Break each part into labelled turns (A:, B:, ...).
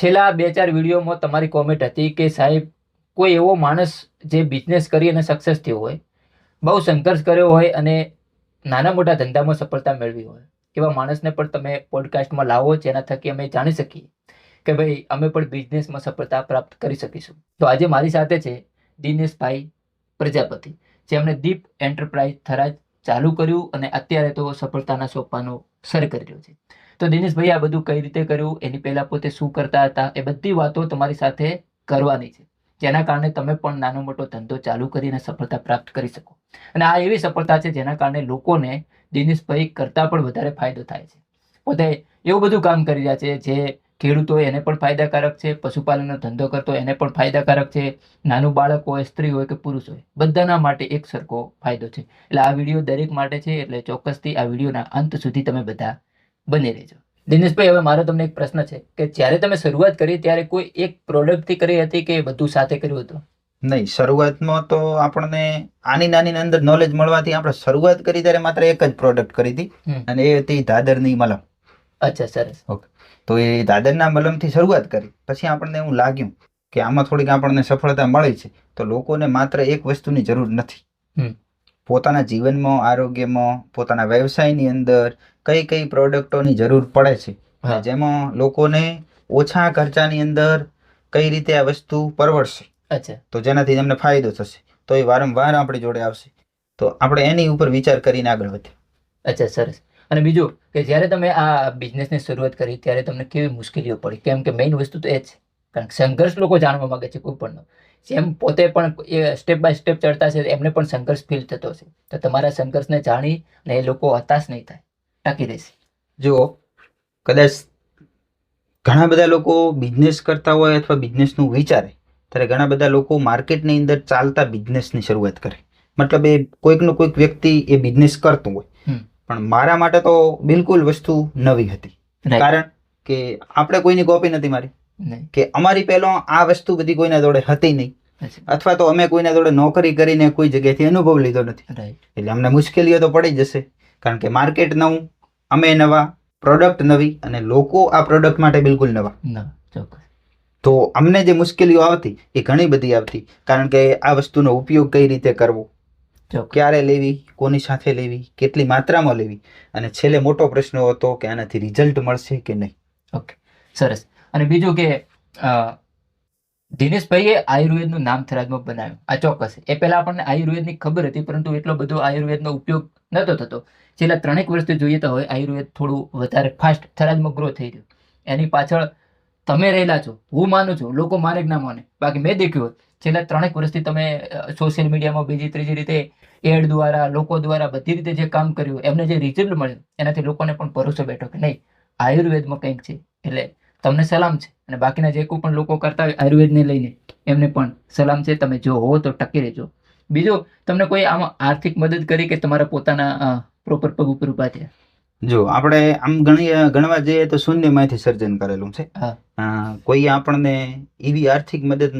A: છેલ્લા બે ચાર વિડીયોમાં તમારી કોમેન્ટ હતી કે સાહેબ, કોઈ એવો માણસ જે બિઝનેસ કરી અને સક્સેસ થયો હોય, બહુ સંઘર્ષ કર્યો હોય અને નાના મોટા ધંધામાં સફળતા મેળવી હોય, એવા માણસને પણ તમે પોડકાસ્ટમાં લાવો, જેના થકી અમે જાણી શકીએ કે ભાઈ, અમે પણ બિઝનેસમાં સફળતા પ્રાપ્ત કરી શકીશું. તો આજે મારી સાથે છે દિનેશભાઈ પ્રજાપતિ, જેમણે દીપ એન્ટરપ્રાઇઝ થરાજ ચાલુ કર્યું અને અત્યારે તો સફળતાના સોપાનો સર કરી રહ્યો છે. તો દિનેશભાઈ આ બધું કઈ રીતે કર્યું? એની પહેલા પોતે શું કરતા હતા? એ બધી વાતો તમારી સાથે કરવાની છે. જેના કારણે તમે પણ નાનો મોટો ધંધો ચાલુ કરીને સફળતા પ્રાપ્ત કરી શકો. અને આ એવી સફળતા છે જેના કારણે લોકોને દિનેશભાઈ કરતાં પણ વધારે ફાયદો થાય છે. પોતે એવું બધું કામ કરી રહ્યા છે જે ખેડૂત એને પણ ફાયદાકારક છે, પશુપાલનનો ધંધો કરતો એને પણ ફાયદાકારક છે, નાનું બાળક હોય, સ્ત્રી હોય કે પુરુષ હોય, બધાના માટે એક સરખો ફાયદો છે. એટલે આ વીડિયો દરેક માટે છે, એટલે ચોક્કસથી આ વિડીયોના અંત સુધી તમે બધા બની રહેજો. દિનેશભાઈ હવે મારો તમને એક પ્રશ્ન છે કે જ્યારે તમે શરૂઆત કરી ત્યારે કોઈ એક પ્રોડક્ટથી કરી હતી કે બધું સાથે કર્યું હતું?
B: નહીં શરૂઆતમાં તો આપણને આની નાની અંદર નોલેજ મળવાથી આપણે શરૂઆત કરી ત્યારે માત્ર એક જ પ્રોડક્ટ કરી હતી. અને એ હતી દાદરની મલમ.
A: અચ્છા સરસ.
B: તો એ દાદરના મલમથી શરૂઆત કરી. પછી આપણને એવું લાગ્યું કે આમાં થોડીક આપણને સફળતા મળી છે. તો લોકોને માત્ર એક વસ્તુની જરૂર નથી. પોતાના જીવનમાં આરોગ્યમાં પોતાના વ્યવસાયની અંદર કઈ કઈ પ્રોડક્ટોની જરૂર પડે છે. જેમાં લોકોને ઓછા ખર્ચાની અંદર કઈ રીતે આ વસ્તુ પરવડશે.
A: અચ્છા.
B: તો જેનાથી તમને ફાયદો થશે. તો એ વારંવાર આપણી જોડે આવશે. તો આપણે એની ઉપર વિચાર કરીને આગળ વધીએ.
A: અચ્છા સરસ. અને બીજું કે જ્યારે તમે આ બિઝનેસની શરૂઆત કરી ત્યારે તમને કેવી મુશ્કેલીઓ પડી? કેમ કે મેઇન વસ્તુ તો એ જ છે. કારણ કે સંઘર્ષ લોકો જાણવા માંગે છે કોઈ પણનો. જેમ પોતે પણ એ સ્ટેપ બાય સ્ટેપ ચડતા છે એમને પણ સંઘર્ષ ફીલ થતો છે. તો તમારા સંઘર્ષને જાણી અને એ લોકો હતાશ નહીં થાય. ટકી દેશે
B: જો કદાચ ઘણા બધા લોકો બિઝનેસ કરતા હોય અથવા બિઝનેસનું વિચારે ત્યારે ઘણા બધા લોકો માર્કેટની અંદર ચાલતા બિઝનેસની શરૂઆત કરે. મતલબ એ કોઈકનો કોઈક વ્યક્તિ એ બિઝનેસ કરતું હોય. પણ મારા માટે તો બિલકુલ વસ્તુ નવી હતી. કારણ કે આપણે કોઈની કોપી નથી મારી. કે અમારી પહેલો આ વસ્તુ બધી કોઈના જોડે હતી નહીં. અથવા તો અમે કોઈના જોડે નોકરી કરીને કોઈ જગ્યાએથી અનુભવ લીધો નથી. એટલે અમને મુશ્કેલીઓ તો પડી જશે કારણ કે માર્કેટ નવું અમે નવા પ્રોડક્ટ નવી અને લોકો આ પ્રોડક્ટ માટે બિલકુલ નવા. તો અમને જે મુશ્કેલીઓ આવતી એ ઘણી બધી આવતી. કારણ કે આ વસ્તુનો ઉપયોગ કઈ રીતે કરવો? ક્યારે લેવી? કોની સાથે લેવી? કેટલી માત્રામાં લેવી? અને છેલ્લે મોટો પ્રશ્ન હતો કે આનાથી રિઝલ્ટ મળશે કે નહીં.
A: ઓકે સરસ. અને બીજું કે દિનેશભાઈએ આયુર્વેદનું નામ થરાદમાં બનાવ્યું. આ ચોક્કસ. એ પહેલા આપણને આયુર્વેદની ખબર હતી પરંતુ એટલો બધો આયુર્વેદનો ઉપયોગ નહોતો થતો. છેલ્લા ત્રણેક વર્ષથી જોઈએ તો હવે આયુર્વેદ થોડું વધારે ફાસ્ટ થરાદમાં ગ્રો થઈ રહ્યું એની પાછળ તમે રહેલા છો હું માનું છું લોકો માને કે ના માને. બાકી મેં દેખ્યું હોય, છેલ્લા ત્રણેક વર્ષથી તમે સોશિયલ મીડિયામાં બીજી ત્રીજી રીતે એડ દ્વારા લોકો દ્વારા બધી રીતે જે કામ કર્યું એમને જે રિઝલ્ટ મળ્યું એનાથી લોકોને પણ ભરોસો બેઠો કે નહીં આયુર્વેદમાં કંઈક છે. એટલે તમને સલામ છે. અને બાકીના જે કોઈ પણ લોકો કરતા હોય આયુર્વેદને લઈને એમને પણ સલામ છે. તમે જો હો તો ટકી રહેજો. બીજો તમને કોઈ આમાં આર્થિક મદદ કરી કે તમારા પોતાના પ્રોપર પગ ઉપર ઊભા થયા?
B: જો આપણે આમ ગણી ગણવા જઈએ તો શૂન્યમાંથી સર્જન કરેલું છે. કોઈ આપણને એવી આર્થિક મદદ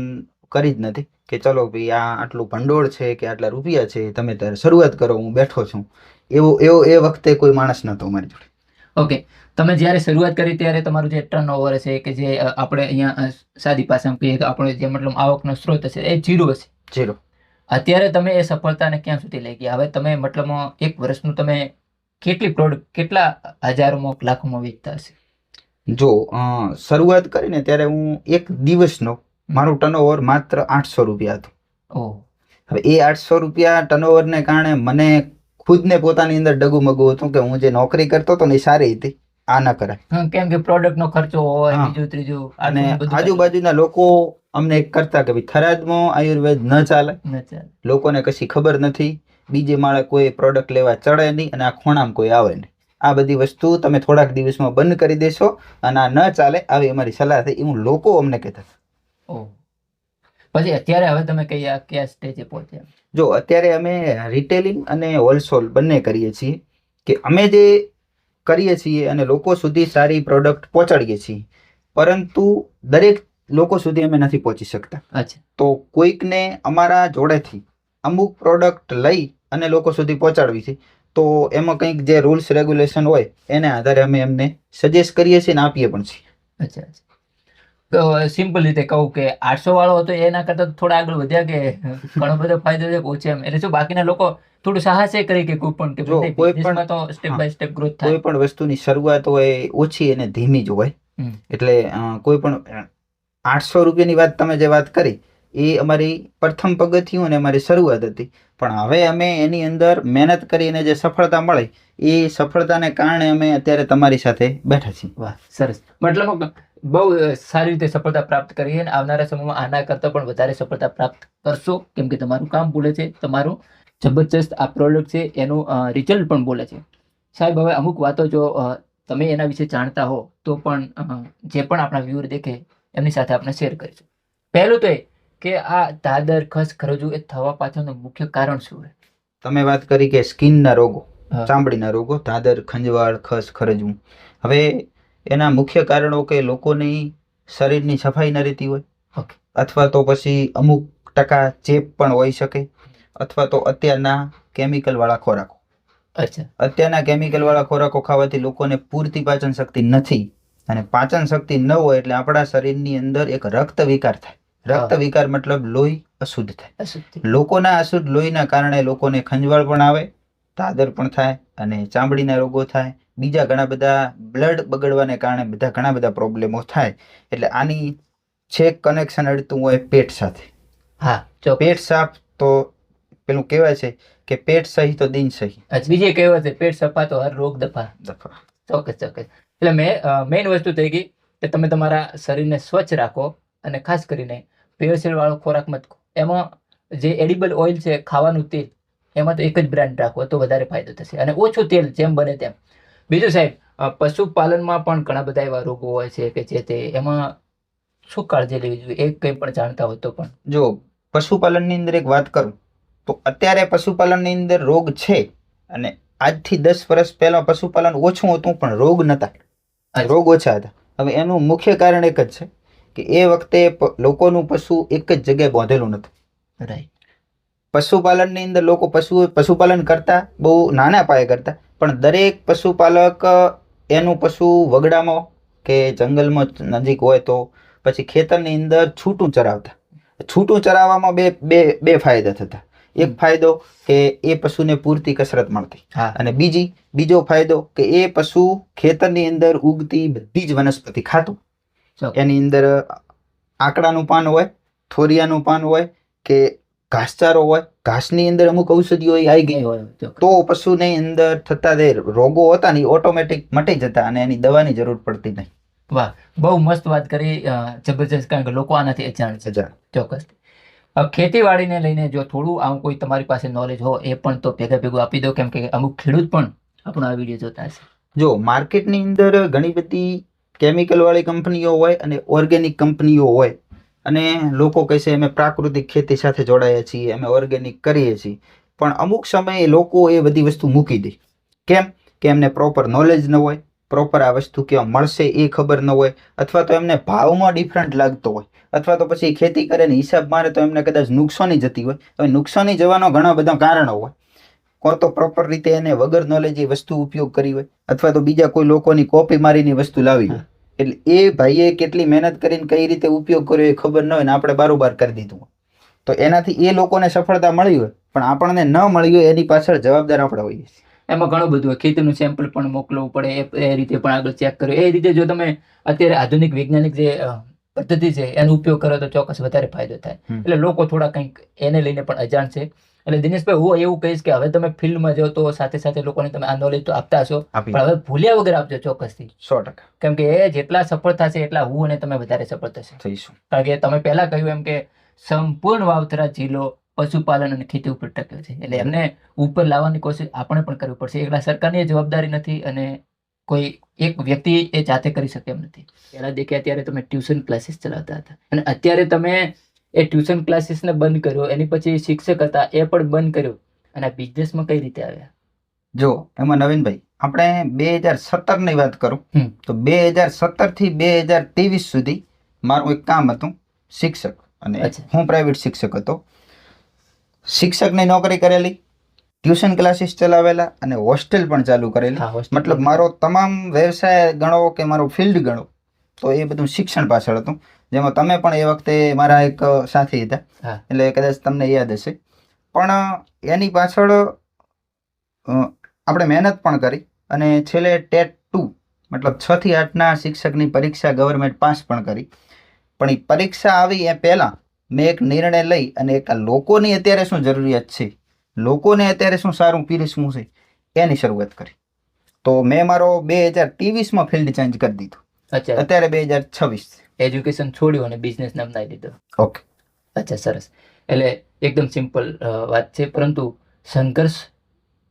B: કરી જ નથી કે ચલો ભાઈ આ આટલું ભંડોળ છે કે આટલા રૂપિયા છે તમે ત્યારે શરૂઆત કરો હું બેઠો છું. એવો એવો એ વખતે કોઈ માણસ નહોતો મારી જોડે.
A: ઓકે તમે જ્યારે શરૂઆત કરી ત્યારે તમારું જે ટર્ન ઓવર હશે કે જે આપણે અહીંયા સાદી પાસામાં કહીએ તો આપણે જે મતલબ આવકનો સ્ત્રોત હશે એ જીરો હશે.
B: જીરો
A: અત્યારે તમે એ સફળતાને ક્યાં સુધી લઈ ગયા? હવે તમે મતલબ એક વર્ષનું તમે કેટલી પ્રોડક્ટ કેટલા હજારોમાં લાખોમાં વેચતા હશે?
B: જો શરૂઆત કરીને ત્યારે હું એક દિવસનો મારું ટર્નઓવર માત્ર આઠસો રૂપિયા હતું. હવે એ આઠસો રૂપિયા ટર્નઓવરને કારણે મને ખુદને પોતાની અંદર ડગુમગુ હતું કે હું જે નોકરી કરતો હતો ને એ સારી હતી. આ ન કરાય.
A: કેમ કે પ્રોડક્ટ નો ખર્ચો હોય બીજું ત્રીજું
B: અને આજુબાજુના લોકો અમને એક કરતા કે ભાઈ થરાદમાં આયુર્વેદ ન ચાલે. લોકોને કશી ખબર નથી. બીજે માળે કોઈ પ્રોડક્ટ લેવા ચડે નહીં અને આ ખૂણામાં કોઈ આવે નહીં. આ બધી વસ્તુ તમે થોડાક દિવસમાં બંધ કરી દેશો અને આ ન ચાલે આવી અમારી સલાહ થઈ એવું લોકો અમને કહેતા
A: પછી અત્યારે હવે તમે કયા કયા સ્ટેજે પહોંચ્યા?
B: જો અત્યારે અમે રિટેલિંગ અને હોલસેલ બંને કરીએ છીએ કે અમે જે કરીએ છીએ અને લોકો સુધી સારી પ્રોડક્ટ પહોંચાડીએ છીએ પરંતુ દરેક લોકો સુધી અમે નથી પહોંચી શકતા.
A: અચ્છા.
B: તો કોઈકને અમારા જોડેથી અમુક પ્રોડક્ટ લઈ અને લોકો સુધી પહોંચાડવી છે તો એમાં કંઈક જે રૂલ્સ રેગ્યુલેશન હોય એને આધારે અમે એમને સજેસ્ટ કરીએ છીએ અને આપીએ પણ છીએ.
A: અચ્છા અચ્છા. સિમ્પલ રીતે કહું કે આઠસો વાળો હતો એના કરતા થોડા આગળ વધ્યા કે ઘણો બધો ફાયદો છે ઓછો એમ. એટલે શું બાકીના લોકો થોડું સાહસે કરી કે કોઈ પણ કે
B: કોઈ પણ-
A: તો સ્ટેપ બાય સ્ટેપ ગ્રોથ
B: કોઈ પણ વસ્તુની શરૂઆત હોય ઓછી અને ધીમી જ હોય. એટલે કોઈ પણ આઠસો રૂપિયાની વાત તમે જે વાત કરી એ અમારી પ્રથમ પગથિયું અને અમારી શરૂઆત હતી. પણ હવે અમે એની અંદર મહેનત કરીને જે સફળતા મળી એ સફળતાને કારણે અમે અત્યારે તમારી સાથે બેઠા છીએ.
A: વાહ સરસ. મતલબ બહુ સારી રીતે સફળતા પ્રાપ્ત કરી અને આવનારા સમયમાં આના કરતાં પણ વધારે સફળતા પ્રાપ્ત કરશો. કેમ કે તમારું કામ બોલે છે તમારું જબરજસ્ત આ પ્રોડક્ટ છે એનું રિઝલ્ટ પણ બોલે છે. સાહેબ હવે અમુક વાતો જો તમે એના વિશે જાણતા હો તો પણ જે પણ આપણા વ્યુઅર દેખે એમની સાથે આપણે શેર કરીશું. પહેલું તો એ કે આ દાદર ખસ ખરજુ એ થવા પાછળનું મુખ્ય કારણ શું છે
B: તમે વાત કરી કે સ્કિનના રોગો. ચામડીના રોગો દાદર ખંજવાળ ખસ ખરજવું હવે એના મુખ્ય કારણો કે લોકોની શરીરની સફાઈ ન રહેતી હોય. અથવા તો પછી અમુક ટકા ચેપ પણ હોઈ શકે. અથવા તો અત્યારના કેમિકલવાળા ખોરાકો.
A: અચ્છા.
B: અત્યારના કેમિકલવાળા ખોરાકો ખાવાથી લોકોને પૂરતી પાચન શક્તિ નથી. અને પાચન શક્તિ ન હોય એટલે આપણા શરીરની અંદર એક રક્ત વિકાર થાય. રક્ત વિકાર મતલબ લોહી અશુદ્ધ થાય.
A: અશુદ્ધિ.
B: લોકોના અશુદ્ધ લોહીના કારણે લોકોને ખંજવાળ પણ આવે દાદર પણ થાય અને ચામડીના રોગો થાય. બીજા ઘણા બધા બ્લડ બગડવાને કારણે બધા ઘણા બધા પ્રોબ્લેમો થાય. એટલે આની છેક કનેક્શન અડતું હોય પેટ સાથે.
A: હા જો
B: પેટ સાફ તો પેલું કહેવાય છે કે પેટ સહી તો દિન સહી.
A: બીજી કહેવાય છે પેટ સફા તો હર રોગ દફા.
B: દફા.
A: ચોક્કસ ચોક્કસ. એટલે મેં મેઇન વસ્તુ થઈ ગઈ કે તમે તમારા શરીરને સ્વચ્છ રાખો અને ખાસ કરીને વાળો ખોરાક મત એમાં જે એડિબલ ઓઇલ છે ખાવાનું તેલ એમાં તો એક જ બ્રાન્ડ રાખો તો વધારે ફાયદો થશે. અને ઓછું તેલ જેમ બને તેમ. બીજું સાહેબ પશુપાલનમાં પણ ઘણા બધા એવા રોગો હોય છે કે જે તે એમાં શું કાળજી લેવી જોઈએ? એ કંઈ પણ જાણતા હોય તો પણ.
B: જો પશુપાલનની અંદર એક વાત કરું તો અત્યારે પશુપાલનની અંદર રોગ છે અને આજથી દસ વર્ષ પહેલાં પશુપાલન ઓછું હતું પણ રોગ
A: નહોતા.
B: રોગ ઓછા હતા. હવે એનું મુખ્ય કારણ એક જ છે કે એ વખતે લોકોનું પશુ એક જ જગ્યાએ બાંધેલું નથી
A: રાઈટ
B: પશુપાલનની અંદર લોકો પશુ પશુપાલન કરતા બહુ નાના પાયે કરતા પણ દરેક પશુપાલક એનું પશુ વગડામાં કે જંગલમાં નજીક હોય તો પછી ખેતરની અંદર છૂટું ચરાવતા. છૂટું ચરાવવામાં બે બે બે ફાયદા થતા. એક ફાયદો કે એ પશુને પૂરતી કસરત મળતી.
A: હા.
B: અને બીજી બીજો ફાયદો કે એ પશુ ખેતરની અંદર ઉગતી બધી જ વનસ્પતિ ખાતું. એની અંદર આકડાનું પાન હોય થોરિયાનું પાન હોય કે ઘાસચારો હોય ઘાસની અંદર અમુક ઔષધિઓ આવી ગઈ
A: હોય.
B: તો પશુની અંદર થતા જે રોગો હતા ને ઓટોમેટિક મટી જતા અને એની દવાની જરૂર પડતી નહીં.
A: વાહ બહુ મસ્ત વાત કરી જબરજસ્ત કારણ કે લોકો આનાથી અજાણ છે. ચોક્કસ. ખેતીવાડીને લઈને જો થોડું આમ કોઈ તમારી પાસે નોલેજ હોય એ પણ તો ભેગા ભેગું આપી દો કેમ કે અમુક ખેડૂત પણ આપણો આ વીડિયો જોતા હશે.
B: જો માર્કેટની અંદર ઘણી બધી કેમિકલવાળી કંપનીઓ હોય અને ઓર્ગેનિક કંપનીઓ હોય અને લોકો કહે છે, અમે પ્રાકૃતિક ખેતી સાથે જોડાયા છીએ, અમે ઓર્ગેનિક કરીએ છીએ. પણ અમુક સમયે લોકો એ બધી વસ્તુ મૂકી દે. કેમ? કે એમને પ્રોપર નોલેજ ન હોય પ્રોપર આ વસ્તુ કેવા મળશે એ ખબર ન હોય, અથવા તો એમને ભાવમાં ડિફરન્ટ લાગતો હોય, અથવા તો પછી ખેતી કરે ને હિસાબ મારે તો એમને કદાચ નુકસાની જતી હોય. હવે નુકસાની જવાનો ઘણા બધા કારણો હોય. કોણ તો પ્રોપર રીતે એને વગર નોલેજ એ વસ્તુ ઉપયોગ કરી હોય, અથવા તો બીજા કોઈ લોકોની કોપી મારીની વસ્તુ લાવી હોય. એટલે એ ભાઈએ કેટલી મહેનત કરીને કઈ રીતે ઉપયોગ કર્યો એ ખબર ન હોય ને આપણે બારોબાર કરી દીધું તો એનાથી એ લોકોને સફળતા મળી હોય પણ આપણને ન મળી હોય એની પાછળ જવાબદાર આપણે હોઈએ
A: એમાં ઘણું બધું હોય. ખેતીનું સેમ્પલ પણ મોકલવું પડે એ- એ રીતે પણ આગળ ચેક કર્યો. એ રીતે જો તમે અત્યારે આધુનિક વૈજ્ઞાનિક જે પદ્ધતિ છે એનો ઉપયોગ કરો તો ચોક્કસ વધારે ફાયદો થાય. એટલે લોકો થોડા કંઈક એને લઈને પણ અજાણ છે. એટલે દિનેશભાઈ હું એવું કહીશ કે હવે તમે ફિલ્ડમાં જો તો સાથે સાથે લોકોને તમે આ નોલેજ તો આપતા હશો. પણ હવે ભૂલ્યા વગર આપજો ચોક્કસથી.
B: સો ટકા.
A: કેમ કે એ જેટલા સફળ થશે એટલા હું અને તમે વધારે સફળ થશે.
B: થઈશું.
A: કારણ કે તમે પહેલા કહ્યું એમ કે સંપૂર્ણ વાવથરા જિલ્લો પશુપાલન અને ખેતી ઉપર ટક્યો છે. એટલે એમને ઉપર લાવવાની કોશિશ આપણે પણ કરવી પડશે. એકલા સરકારની જવાબદારી નથી અને કોઈ એક વ્યક્તિ એ જાતે કરી શકે એમ નથી. પહેલા દેખ્યા ત્યારે તમે ટ્યુશન ક્લાસીસ ચલાવતા હતા. અને અત્યારે તમે એ ટ્યુશન ક્લાસીસને બંધ કર્યો એની પછી શિક્ષક હતા એ પણ બંધ કર્યો. અને બિઝનેસમાં કઈ રીતે આવ્યા?
B: જો એમાં નવીનભાઈ આપણે બે હજાર સત્તરની વાત કરું. તો બે હજાર સત્તરથી બે હજાર ત્રેવીસ સુધી મારું એક કામ હતું શિક્ષક. અને. હું પ્રાઇવેટ શિક્ષક હતો. શિક્ષકની નોકરી કરેલી ટ્યુશન ક્લાસીસ ચલાવેલા અને હોસ્ટેલ પણ ચાલુ કરેલી. મતલબ મારો તમામ વ્યવસાય ગણો કે મારો ફિલ્ડ ગણો તો એ બધું શિક્ષણ પાછળ હતું. જેમાં તમે પણ એ વખતે મારા એક સાથી હતા. એટલે કદાચ તમને યાદ હશે. પણ એની પાછળ આપણે મહેનત પણ કરી અને છેલ્લે ટેટ ટુ મતલબ છ થી આઠના શિક્ષકની પરીક્ષા ગવર્મેન્ટ પાસ પણ કરી. પણ એ પરીક્ષા આવી એ પહેલાં મેં એક નિર્ણય લઈ અને એક લોકોની અત્યારે શું જરૂરિયાત છે? લોકોને અત્યારે શું સારું પીરસવું છે? એની શરૂઆત કરી. તો મેં મારો બે હજાર ત્રેવીસમાં ફિલ્ડ ચેન્જ કરી દીધું. અત્યારે બે હજાર છવ્વીસ
A: એજ્યુકેશન છોડ્યું અને બિઝનેસ નામ નાખી દીધો.
B: ઓકે
A: અચ્છા સરસ. એટલે એકદમ સિમ્પલ વાત છે. પરંતુ સંઘર્ષ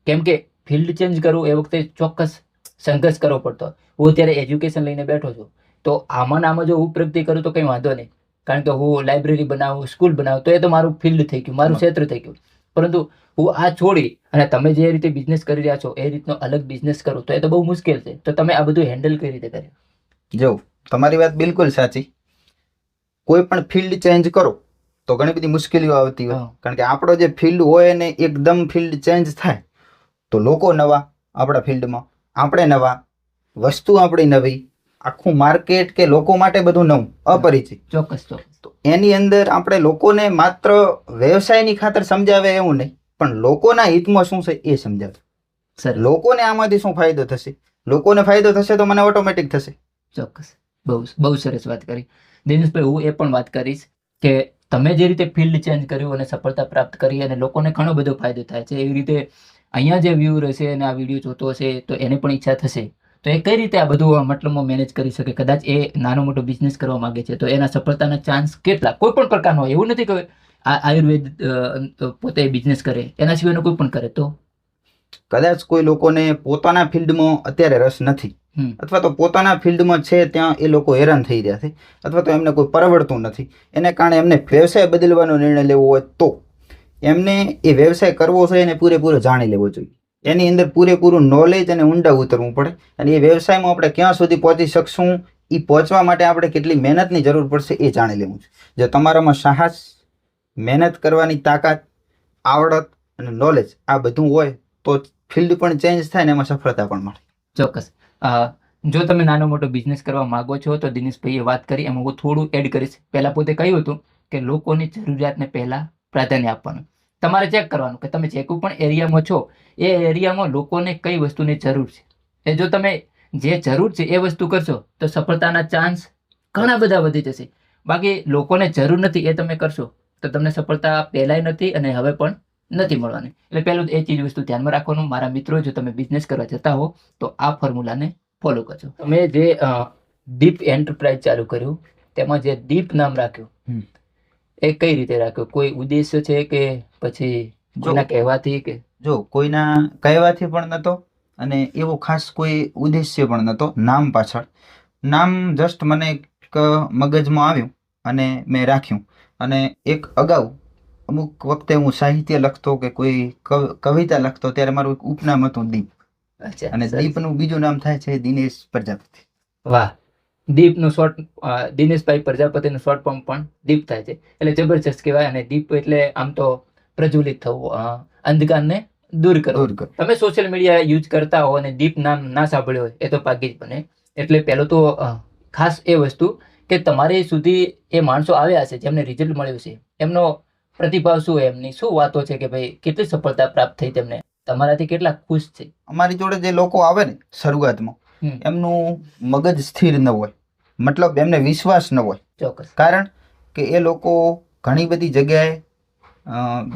A: કેમ કે ફિલ્ડ ચેન્જ કરવું એ વખતે ચોક્કસ સંઘર્ષ કરવો પડતો. હું અત્યારે એજ્યુકેશન લઈને બેઠો છું. તો આમાં આમાં જો હું પ્રગતિ કરું તો કંઈ વાંધો નહીં. કારણ કે હું લાઇબ્રેરી બનાવું સ્કૂલ બનાવું તો એ તો મારું ફિલ્ડ થઈ ગયું મારું ક્ષેત્ર થઈ ગયું. પરંતુ હું આ છોડી અને તમે જે રીતે બિઝનેસ કરી રહ્યા છો એ રીતનો અલગ બિઝનેસ કરો તો એ તો બહુ મુશ્કેલ છે. તો તમે આ બધું હેન્ડલ કઈ રીતે કર્યું?
B: જો તમારી વાત બિલકુલ સાચી. કોઈ પણ ફિલ્ડ ચેન્જ કરો તો ઘણી બધી મુશ્કેલીઓ આવતી હોય. કારણ કે આપણો જે ફિલ્ડ હોય ને એકદમ ફિલ્ડ ચેન્જ થાય તો લોકો નવા આપણા ફિલ્ડમાં આપણે નવા વસ્તુ આપણી નવી આખું માર્કેટ કે લોકો માટે બધું નવું અપરિચિત.
A: ચોક્કસ ચોક્કસ.
B: તો એની અંદર આપણે લોકોને માત્ર વ્યવસાયની ખાતર સમજાવે એવું નહીં પણ લોકોના હિતમાં શું છે એ સમજાવે.
A: સર
B: લોકોને આમાંથી શું ફાયદો થશે? લોકોને ફાયદો થશે તો મને ઓટોમેટિક થશે.
A: ચોક્કસ. બહુ બહુ સરસ વાત કરી. દિનેશભાઈ, હું એ પણ વાત કરીશ કે તમે જે રીતે ફિલ્ડ ચેન્જ કર્યું અને સફળતા પ્રાપ્ત કરી અને લોકોને ઘણો બધો ફાયદો થાય છે, એવી રીતે અહીંયા જે વ્યૂ રહેશે અને આ વીડિયો જોતો હશે, તો એને પણ ઈચ્છા થશે. તો એ કઈ રીતે આ બધું મતલબમાં મેનેજ કરી શકે? કદાચ એ નાનો મોટો બિઝનેસ કરવા માંગે છે, તો એના સફળતાના ચાન્સ કેટલા? કોઈ પણ પ્રકારનો હોય, એવું નથી કે આ આયુર્વેદ પોતે બિઝનેસ કરે, એના સિવાયનો કોઈ પણ કરે તો?
B: કદાચ કોઈ લોકોને પોતાના ફિલ્ડમાં અત્યારે રસ નથી. અથવા તો પોતાના ફિલ્ડમાં છે ત્યાં એ લોકો હેરાન થઈ રહ્યા છે અથવા તો એમને કોઈ પરવડતું નથી. એને કારણે એમને વ્યવસાય બદલવાનો નિર્ણય લેવો હોય તો એમને એ વ્યવસાય કરવો છે એને પૂરેપૂરો જાણી લેવો જોઈએ. એની અંદર પૂરેપૂરું નોલેજ અને ઊંડા ઉતરવું પડે અને એ વ્યવસાયમાં આપણે ક્યાં સુધી પહોંચી શકશું એ પહોંચવા માટે આપણે કેટલી મહેનતની જરૂર પડશે એ જાણી લેવું છે. જો તમારામાં સાહસ મહેનત કરવાની તાકાત આવડત અને નોલેજ આ બધું હોય તો ફિલ્ડ પણ ચેન્જ થાય ને એમાં સફળતા પણ મળે.
A: ચોક્કસ. જો તમે નાનો મોટો બિઝનેસ કરવા માંગો છો, તો દિનેશભાઈએ વાત કરી, એમાં હું થોડું એડ કરીશ. પહેલાં પોતે કહ્યું હતું કે લોકોની જરૂરિયાતને પહેલાં પ્રાધાન્ય આપવાનું. તમારે ચેક કરવાનું કે તમે જે કોઈ પણ એરિયામાં છો, એ એરિયામાં લોકોને કઈ વસ્તુની જરૂર છે? એ જો તમે જે જરૂર છે એ વસ્તુ કરશો, તો સફળતાના ચાન્સ ઘણા બધા વધી જશે. બાકી લોકોને જરૂર નથી એ તમે કરશો, તો તમને સફળતા પહેલાંય નથી અને હવે પણ નથી મળવાની. એટલે પહેલું એ ચીજ વસ્તુ ધ્યાનમાં રાખવાનું. મારા મિત્રો જો તમે બિઝનેસ કરવા જતા હો તો આ ફોર્મ્યુલાને ફોલો કરજો. તમે જે દીપ એન્ટરપ્રાઇઝ ચાલુ કર્યું તેમાં જે દીપ નામ રાખ્યું એ કઈ રીતે રાખ્યું? કોઈ ઉદ્દેશ્ય છે કે પછી કોઈના કહેવાથી કે?
B: જો કોઈના કહેવાથી પણ નહોતો અને એવો ખાસ કોઈ ઉદ્દેશ્ય પણ નહોતો નામ પાછળ. નામ જસ્ટ મને એક મગજમાં આવ્યું અને મેં રાખ્યું. અને એક અગાઉ અમુક વખતે હું સાહિત્ય લખતો કે કોઈ કવિતા લખતો ત્યારે મારું એક ઉપનામ હતું દીપ.
A: અચ્છા
B: અને. દીપનું બીજું નામ થાય છે દિનેશ પ્રજાપતિ.
A: વાહ. દીપનું શોર્ટ દિનેશભાઈ પ્રજાપતિનું શોર્ટ ફોર્મ પણ દીપ થાય છે. એટલે જબરજસ્ત કહેવાય અને દીપ એટલે આમ તો પ્રજ્વલિત થવું અંધકારને દૂર કરો
B: દૂર કર
A: તમે સોશિયલ મીડિયા યુઝ કરતા હો અને દીપ નામ ના સાંભળ્યો હોય એ તો ભાગ્યે જ બને. એટલે પહેલો તો ખાસ એ વસ્તુ કે તમારી સુધી એ માણસો આવ્યા છે જેમને રિઝલ્ટ મળ્યું છે. એમનો પ્રતિભાવ શું એમની? શું વાતો છે કે ભાઈ કેટલી સફળતા પ્રાપ્ત થઈ તેમને? તમારાથી કેટલા ખુશ છે?
B: અમારી જોડે જે લોકો આવે ને શરૂઆતમાં એમનું મગજ સ્થિર ન હોય. મતલબ એમને વિશ્વાસ ન હોય.
A: ચોક્કસ.
B: કારણ કે એ લોકો ઘણી બધી જગ્યાએ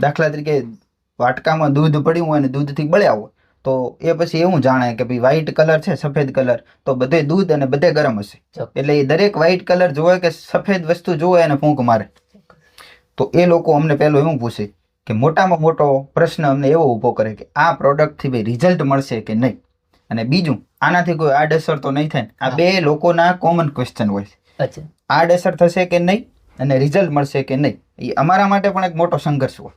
B: દાખલા તરીકે વાટકામાં દૂધ પડ્યું હોય અને દૂધથી બળ્યા હોય તો એ પછી એવું જાણે કે ભાઈ વ્હાઈટ કલર છે સફેદ કલર તો બધે દૂધ અને બધે ગરમ હશે. એટલે એ દરેક વ્હાઈટ કલર જોવે કે સફેદ વસ્તુ જોવે અને ફૂંક મારે. તો એ લોકો અમને પહેલું એવું પૂછે કે મોટામાં મોટો પ્રશ્ન અમને એવો ઊભો કરે કે આ પ્રોડક્ટથી ભાઈ રિઝલ્ટ મળશે કે નહીં? અને બીજું આનાથી કોઈ આડઅસર તો નહીં થાય આ બે લોકોના કોમન ક્વેશ્ચન હોય છે.
A: અચ્છા.
B: આડઅસર થશે કે નહીં અને રિઝલ્ટ મળશે કે નહીં? એ અમારા માટે પણ એક મોટો સંઘર્ષ હોય.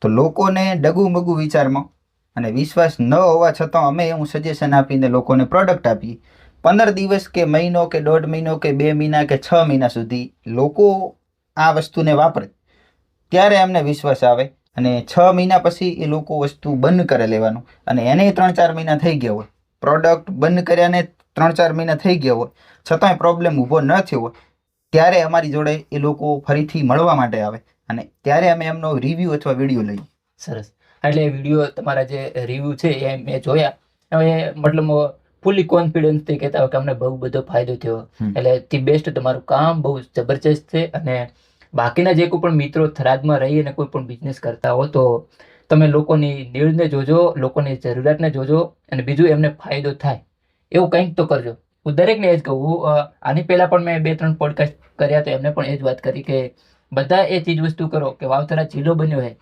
B: તો લોકોને ડગુ મગુ વિચારમાં અને વિશ્વાસ ન હોવા છતાં અમે એવું સજેશન આપીને લોકોને પ્રોડક્ટ આપીએ. પંદર દિવસ કે મહિનો કે દોઢ મહિનો કે બે મહિના કે છ મહિના સુધી લોકો આ વસ્તુને વાપરે. ત્યારે એમને વિશ્વાસ આવે અને છ મહિના પછી એ લોકો વસ્તુ બંધ કરે લેવાનું. અને એને ત્રણ ચાર મહિના થઈ ગયા હોય. પ્રોડક્ટ બંધ કર્યાને ત્રણ ચાર મહિના થઈ ગયા હોય. છતાંય પ્રોબ્લેમ ઊભો ન થયો હોય. ત્યારે અમારી જોડે એ લોકો ફરીથી મળવા માટે આવે. અને ત્યારે અમે એમનો રિવ્યૂ અથવા વીડિયો લઈએ.
A: સરસ. એટલે વીડિયો તમારા જે રિવ્યૂ છે એ મેં જોયા. હવે મતલબ ફૂલી કોન્ફિડન્સથી કહેતા હોય કે અમને બહુ બધો ફાયદો થયો. એટલે થી બેસ્ટ તમારું કામ બહુ જબરજસ્ત છે અને બાકીના જે કોઈ પણ મિત્રો થરાદમાં રહી અને કોઈ પણ બિઝનેસ કરતા હો તો તમે લોકોની નીડને જોજો લોકોની જરૂરિયાતને જોજો અને બીજું એમને ફાયદો થાય. એવું કંઈક તો કરજો. હું દરેકને એ જ કહું આની પહેલાં પણ મેં બે ત્રણ પોડકાસ્ટ કર્યા તો એમને પણ એ જ વાત કરી કે બધા એ ચીજ વસ્તુ કરો કે વાવથરા જિલ્લો બન્યો છે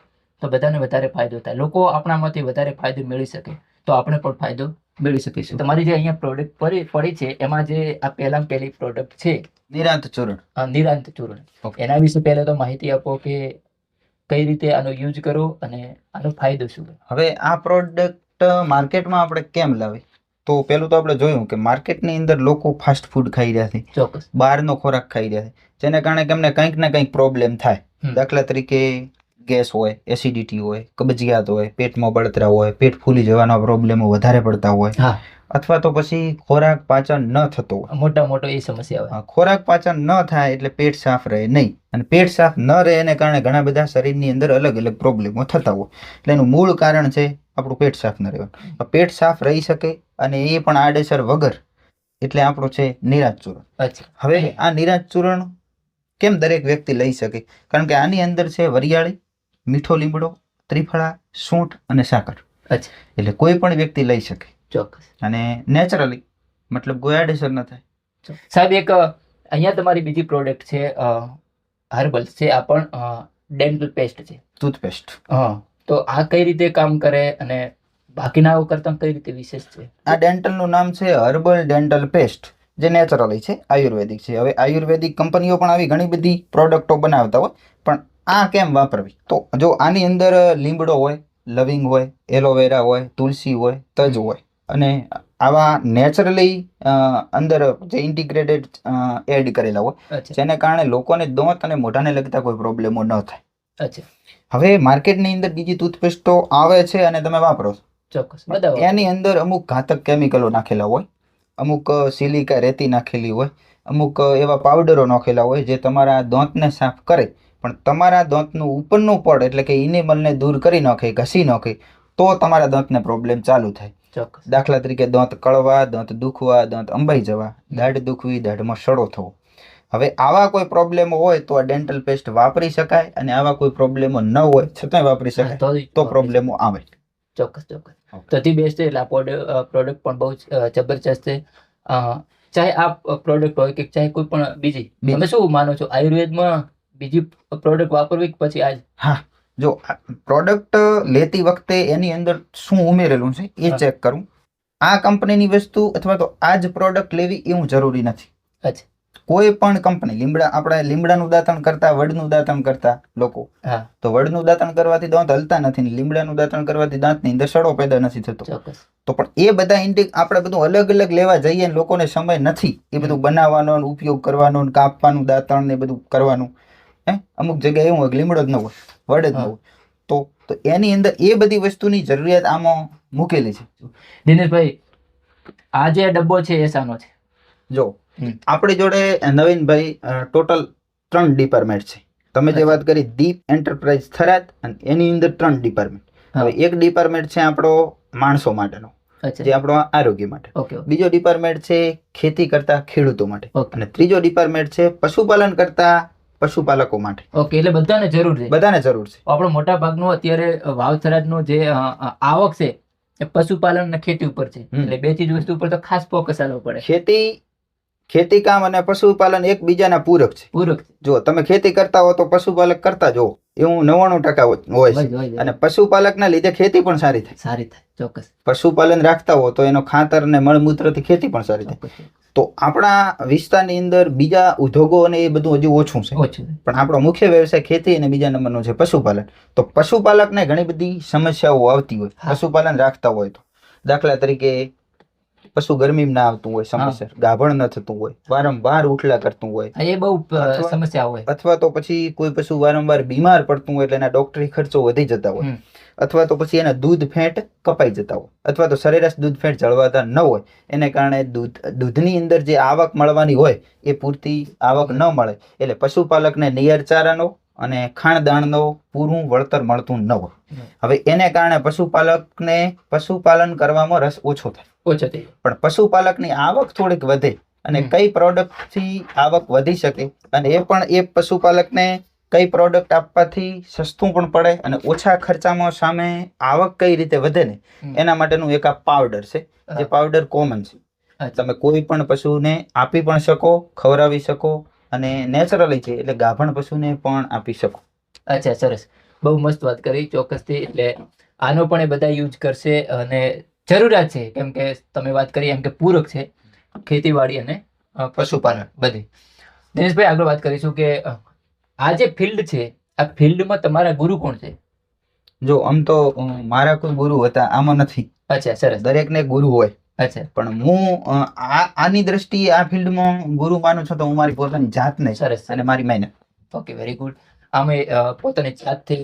A: તો બધાને વધારે ફાયદો થાય. લોકો આપણામાંથી વધારે ફાયદો મેળવી શકે. તો આપણે પણ ફાયદો મેળવી શકીશું. તમારી જે અહીંયા પ્રોડક્ટ પડી છે એમાં જે આ પહેલા પહેલી પ્રોડક્ટ છે
B: નિરાંત ચૂર્ણ.
A: નિરાંત ચૂર્ણ. એના વિશે પહેલા તો માહિતી આપો કે કઈ રીતે આનો યુઝ કરો અને આનો ફાયદો શું
B: હવે આ પ્રોડક્ટ માર્કેટમાં આપણે કેમ લાવી? તો પેલું તો આપણે જોયું કે માર્કેટની અંદર લોકો ફાસ્ટ ફૂડ ખાઈ રહ્યા છે.
A: ચોક્કસ.
B: બહારનો ખોરાક ખાઈ રહ્યા છે. જેને કારણે કેમને કંઈક ને કંઈક પ્રોબ્લેમ થાય. દાખલા તરીકે ગેસ હોય એસિડિટી હોય કબજિયાત હોય પેટમાં બળતરા હોય પેટ ફૂલી જવાના પ્રોબ્લેમો વધારે પડતા હોય
A: હા.
B: અથવા તો પછી ખોરાક પાચન ન થતો હોય.
A: મોટા મોટો એ સમસ્યા હોય.
B: ખોરાક પાચન ન થાય એટલે પેટ સાફ રહે નહીં. અને પેટ સાફ ન રહે એને કારણે ઘણા બધા શરીરની અંદર અલગ અલગ પ્રોબ્લેમો થતા હોય. એટલે એનું મૂળ કારણ છે આપણું પેટ સાફ ન રહેવાનું. પેટ સાફ રહી શકે અને એ પણ આડેસર વગર એટલે આપણું છે નિરાજ ચૂર્ણ. હવે આ નિરાજ ચૂર્ણ કેમ દરેક વ્યક્તિ લઈ શકે? કારણ કે આની અંદર છે વરિયાળી મીઠો લીમડો ત્રિફળા સૂંઠ અને સાકર.
A: અચ્છા.
B: એટલે કોઈ પણ વ્યક્તિ લઈ શકે.
A: ચોક્કસ.
B: અને નેચરલી મતલબ ગોયાડેસર ન થાય.
A: સાહેબ એક અહીંયા તમારી બીજી પ્રોડક્ટ છે હર્બલ્સ છે આ પણ ડેન્ટલ પેસ્ટ છે.
B: ટૂથપેસ્ટ
A: હા તો આ કઈ રીતે કામ કરે અને બાકીના કરતા કઈ રીતે વિશેષ છે?
B: આ ડેન્ટલનું નામ છે હર્બલ ડેન્ટલ પેસ્ટ જે નેચરલી છે આયુર્વેદિક છે. હવે આયુર્વેદિક કંપનીઓ પણ આવી ઘણી બધી પ્રોડક્ટો બનાવતા હોય પણ આ કેમ વાપરવી? તો જો આની અંદર લીમડો હોય લવિંગ હોય એલોવેરા હોય તુલસી હોય તજ હોય અને આવા નેચરલી અંદર જે ઇન્ટિગ્રેટેડ એડ કરેલા હોય જેને કારણે લોકોને દોંત અને મોઢાને લગતા કોઈ પ્રોબ્લેમો ન થાય.
A: અચ્છા.
B: હવે માર્કેટની અંદર બીજી ટૂથપેસ્ટો આવે છે અને તમે વાપરો છો.
A: ચોક્કસ.
B: એની અંદર અમુક ઘાતક કેમિકલો નાખેલા હોય અમુક સિલિકા રેતી નાખેલી હોય અમુક એવા પાવડરો નાખેલા હોય જે તમારા દોંતને સાફ કરે પણ તમારા દાંતનું ઉપરનું પડ એટલે કે ઇનેમલને દૂર કરી નાખે ઘસી નાખે તો તમારા દાંતને પ્રોબ્લેમ ચાલુ થાય. દાખલા તરીકે દાંત કળવા દાંત દુખવા દાંત અંબાઈ જવા દાઢ દુખવી દાઢમાં સડો થવો. હવે આવા કોઈ પ્રોબ્લેમો હોય તો આ ડેન્ટલ પેસ્ટ વાપરી શકાય અને આવા કોઈ પ્રોબ્લેમો ન હોય છતાંય વાપરી શકાય
A: તો
B: તો પ્રોબ્લેમો આવે.
A: ચોક્કસ ચોક્કસ. તો ધી બેસ્ટ એટલે આ પ્રોડક્ટ પણ બહુ જબરજસ્ત છે. ચાહે આ પ્રોડક્ટ હોય કે ચાહે કોઈ પણ બીજી.
B: બીજી.
A: તમે શું માનો છો? આયુર્વેદમાં બીજી પ્રોડક્ટ વાપરવી પછી આજ?
B: હા જો પ્રોડક્ટ લેતી વખતે એની અંદર શું ઉમેરેલું છે એ ચેક કરું. આ કંપનીની વસ્તુ અથવા તો આ જ પ્રોડક્ટ લેવી એવું જરૂરી નથી.
A: અચ્છા.
B: કોઈ પણ કંપની લીમડા આપણે લીમડાનું દાંતણ કરતા વડનું દાંતણ કરતા લોકો.
A: હા.
B: તો વડનું દાંતણ કરવાથી દાંત હલતા નથી ને લીમડાનું દાંતણ કરવાથી દાંતની અંદર સડો પેદા નથી થતો. તો પણ એ બધા ઇન્ડિક આપણે બધું અલગ અલગ લેવા જઈએ ને લોકોને સમય નથી એ બધું બનાવવાનો ઉપયોગ કરવાનો કાપવાનું દાંતણ ને બધું કરવાનું. હે? અમુક જગ્યાએ એવું હોય લીમડો જ ન હોય વડ જ ન હોય. તો તો એની અંદર એ બધી વસ્તુની જરૂરિયાત આમાં મૂકેલી છે.
A: દિનેશભાઈ આ જે ડબ્બો છે એ શાનો છે?
B: જો આપણી જોડે નવીનભાઈ ટોટલ ત્રણ ડિપાર્ટમેન્ટ છે. તમે જે વાત કરી દીપ એન્ટરપ્રાઇઝ થરાદ અને એની અંદર ત્રણ ડિપાર્ટમેન્ટ. હવે એક ડિપાર્ટમેન્ટ છે આપણો માણસો માટેનો જે આપણો આરોગ્ય માટે. બીજો ડિપાર્ટમેન્ટ છે ખેતી કરતા ખેડૂતો માટે. અને ત્રીજો ડિપાર્ટમેન્ટ છે પશુપાલન કરતા પશુપાલકો માટે.
A: ઓકે એટલે બધાને જરૂર છે.
B: બધાને જરૂર છે.
A: આપણો મોટા ભાગનો અત્યારે વાવથરાજનો જે આવક છે એ પશુપાલન અને ખેતી ઉપર છે. એટલે બે ચીજ વસ્તુ ઉપર તો ખાસ ફોકસ આવવો પડે.
B: ખેતી ખેતી કામ અને પશુપાલન એકબીજાના પૂરક છે.
A: પૂરક
B: જો તમે ખેતી કરતા હો તો પશુપાલક કરતા જો એવું નવ્વાણું ટકા હોય છે. અને પશુપાલકના લીધે ખેતી પણ સારી થાય.
A: સારી થાય ચોક્કસ.
B: પશુપાલન રાખતા હો તો એનો ખાતર અને મળમૂત્રથી ખેતી પણ સારી થાય. તો આપણા વિસ્તારની અંદર બીજા ઉદ્યોગો અને એ બધું હજુ ઓછું છે. પણ આપણો મુખ્ય વ્યવસાય ખેતી અને બીજા નંબરનો છે પશુપાલન. તો પશુપાલકને ઘણી બધી સમસ્યાઓ આવતી હોય. પશુપાલન રાખતા હોય તો. દાખલા તરીકે પશુ ગરમી ના આવતું હોય સમસ્યા ગાભણ ન થતું હોય. વારંવાર ઉઠલા કરતું હોય.
A: એ બહુ સમસ્યા હોય.
B: અથવા તો પછી કોઈ પશુ વારંવાર બીમાર પડતું હોય એટલે એના ડોક્ટરી ખર્ચો વધી જતા હોય. અથવા તો પછી એના દૂધ ફેટ કપાઈ જતા હોય. અથવા તો સરેરાશ દૂધ ફેટ જળવાતા ન હોય. એને કારણે દૂધ દૂધની અંદર જે આવક મળવાની હોય એ પૂરતી આવક ન મળે. એટલે પશુપાલકને નિયર ચારાનો અને ખાણદાણનો પૂરું વળતર મળતું ન હોય. હવે એને કારણે પશુપાલકને પશુપાલન કરવામાં રસ ઓછો થાય.
A: ઓછો થાય.
B: પણ પશુપાલકની આવક થોડીક વધે અને. કઈ પ્રોડક્ટથી આવક વધી શકે અને એ પણ એ પશુપાલકને કઈ પ્રોડક્ટ આપવાથી સસ્તું પણ પડે અને ઓછા ખર્ચામાં સામે આવક કઈ રીતે વધે ને એના માટેનું એક આ પાવડર છે જે પાવડર કોમન છે. તમે કોઈ પણ પશુને આપી પણ શકો ખવડાવી શકો અને નેચરલી છે એટલે ગાભણ પશુને પણ આપી શકો.
A: અચ્છા સરસ. બહુ મસ્ત વાત કરી ચોક્કસથી એટલે આનો પણ એ બધા યુઝ કરશે અને જરૂરિયાત છે કેમ કે તમે વાત કરી એમ કે પૂરક છે ખેતીવાડી અને પશુપાલન બધી. દિનેશભાઈ આગળ વાત કરીશું કે આ જે ફિલ્ડ છે આ ફિલ્ડમાં તમારા ગુરુ કોણ છે?
B: જો આમ તો મારા કોઈ ગુરુ હતા આમાં નથી.
A: અચ્છા સરસ.
B: દરેકને ગુરુ હોય.
A: અચ્છા.
B: પણ હું આ આની દ્રષ્ટિએ આ ફિલ્ડમાં ગુરુ માનું છું તો હું મારી પોતાની જાતને
A: સરસ
B: અને મારી મહેનત.
A: ઓકે વેરી ગુડ આમે પોતાની જાતથી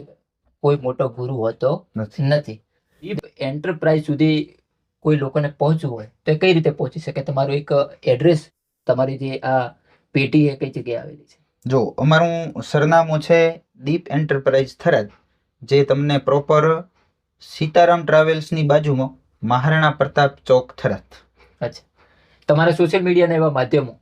A: કોઈ મોટો ગુરુ હોતો
B: નથી.
A: નથી. એન્ટરપ્રાઇઝ સુધી કોઈ લોકોને પહોંચવું હોય તો કઈ રીતે પહોંચી શકે? તમારું એક એડ્રેસ તમારી જે આ પેટી એ કઈ જગ્યાએ આવેલી છે?
B: જો અમારું સરનામું છે દીપ એન્ટરપ્રાઇઝ થરાદ જે તમને પ્રોપર સીતારામ ટ્રાવેલ્સની બાજુમાં મહારાણા પ્રતાપ ચોક થરાદ.
A: અચ્છા. તમારા સોશિયલ મીડિયાના એવા માધ્યમો.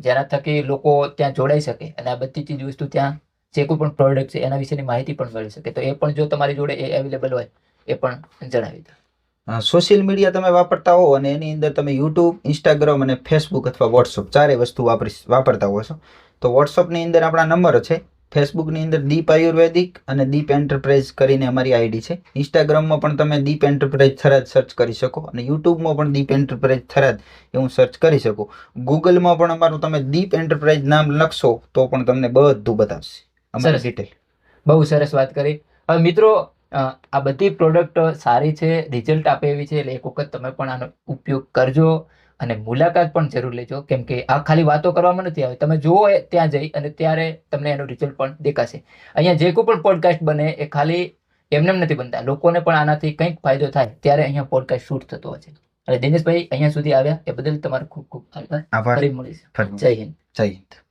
A: જેના થકી લોકો ત્યાં જોડાઈ શકે અને આ બધી ચીજ વસ્તુ ત્યાં જે કોઈ પણ પ્રોડક્ટ છે એના વિશેની માહિતી પણ મળી શકે. તો એ પણ જો તમારી જોડે એ અવેલેબલ હોય એ પણ જણાવી દો.
B: સોશિયલ મીડિયા તમે વાપરતા હો અને એની અંદર તમે યુટ્યુબ ઇન્સ્ટાગ્રામ અને ફેસબુક અથવા વોટ્સઅપ ચારે વસ્તુ વાપરી વાપરતા હો છો. તો વોટ્સઅપની અંદર આપણા નંબર છે. ફેસબુકની અંદર દીપ આયુર્વેદિક અને દીપ એન્ટરપ્રાઇઝ કરીને અમારી આઈડી છે. ઇન્સ્ટાગ્રામમાં પણ તમે દીપ એન્ટરપ્રાઇઝ થરાદ સર્ચ કરી શકો અને યુટ્યુબમાં પણ દીપ એન્ટરપ્રાઇઝ થરાદ એવું સર્ચ કરી શકો. ગૂગલમાં પણ અમારું તમે દીપ એન્ટરપ્રાઇઝ નામ લખશો તો પણ તમને બધું બતાવશે. અમારી ડિટેલ
A: બહુ સરસ વાત કરી. હવે મિત્રો આ બધી પ્રોડક્ટ સારી છે રિઝલ્ટ આપે એવી છે એટલે એક વખત તમે પણ આનો ઉપયોગ કરજો. અને મુલાકાત પણ જરૂર લેજો. કેમ કે આ ખાલી વાતો કરવામાં નથી આવે. તમે જુઓ ત્યાં જઈ અને ત્યારે તમને એનું રિઝલ્ટ પણ દેખાશે. અહીંયા જે કોઈ પણ પોડકાસ્ટ બને એ ખાલી એમને નથી બનતા. લોકોને પણ આનાથી કંઈક ફાયદો થાય ત્યારે અહીંયા પોડકાસ્ટ શૂટ થતો હોય છે. અને દિનેશભાઈ અહીંયા સુધી આવ્યા. એ બદલ તમારો ખૂબ ખૂબ આભાર. ફરી મળીશું. જય હિન્દ.
B: જય હિન્દ.